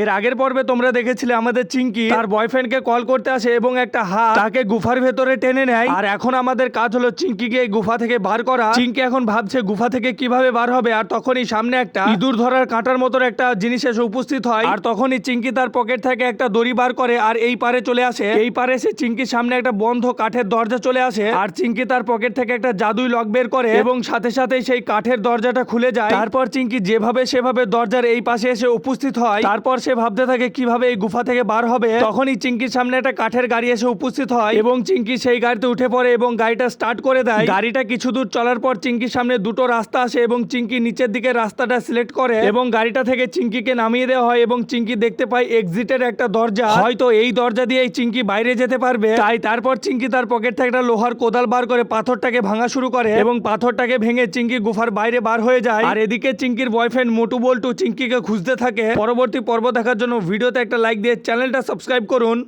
এর আগের পর্বে তোমরা দেখেছিলে আমাদের চিঙ্কি তার বয়ফ্রেন্ডকে কল করতে আসে এবং একটা হাত তাকে গুফার ভেতরে টেনে নেয়। আর এখন আমাদের কাজ হলো চিঙ্কিকে এই গুফা থেকে বার করা। চিঙ্কি এখন ভাবছে গুফা থেকে কীভাবে বার হবে, আর তখনই সামনে একটা ইঁদুর ধরার কাঁটার মতন একটা জিনিস এসে উপস্থিত হয়। আর তখনই চিঙ্কি তার পকেট থেকে একটা দড়ি বার করে আর এই পারে চলে আসে। এই পারে সে চিঙ্কির সামনে একটা বন্ধ কাঠের দরজা চলে আসে। আর চিঙ্কি তার পকেট থেকে একটা জাদুই লক বের করে এবং সাথে সাথে সেই কাঠের দরজাটা খুলে যায়। তারপর চিঙ্কি যেভাবে সেভাবে দরজার এই পাশে এসে উপস্থিত হয়। তারপর সে ভাবতে থাকে কীভাবে এই গুফা থেকে বার হবে। তখনই চিঙ্কির সামনে একটা কাঠের গাড়ি এসে উপস্থিত হয় এবং চিঙ্কি সেই গাড়িতে উঠে পড়ে এবং গাড়িটা স্টার্ট করে দেয়। গাড়িটা কিছু দূর চলার পর চিঙ্কির সামনে দুটো রাস্তা আসে এবং চিঙ্কি নিচের দিকে রাস্তাটা সিলেক্ট করে এবং গাড়িটা থেকে চিঙ্কিকে নামিয়ে দেওয়া হয় এবং চিঙ্কি দেখতে পায় এক্সিটের একটা দরজা। হয়তো এই দরজা দিয়ে এই চিঙ্কি বাইরে যেতে পারবে। তাই তারপর চিঙ্কি তার পকেট থেকে একটা লোহার কোদাল বার করে পাথরটাকে ভাঙা শুরু করে এবং পাথরটাকে ভেঙে চিঙ্কি গুফার বাইরে বার হয়ে যায়। আর এদিকে চিঙ্কির বয়ফ্রেন্ড মোটু বল্টু চিঙ্কিকে খুঁজতে থাকে। পরবর্তী পর্ব দেখার জন্য ভিডিওতে একটা লাইক দিয়ে চ্যানেলটা সাবস্ক্রাইব করুন।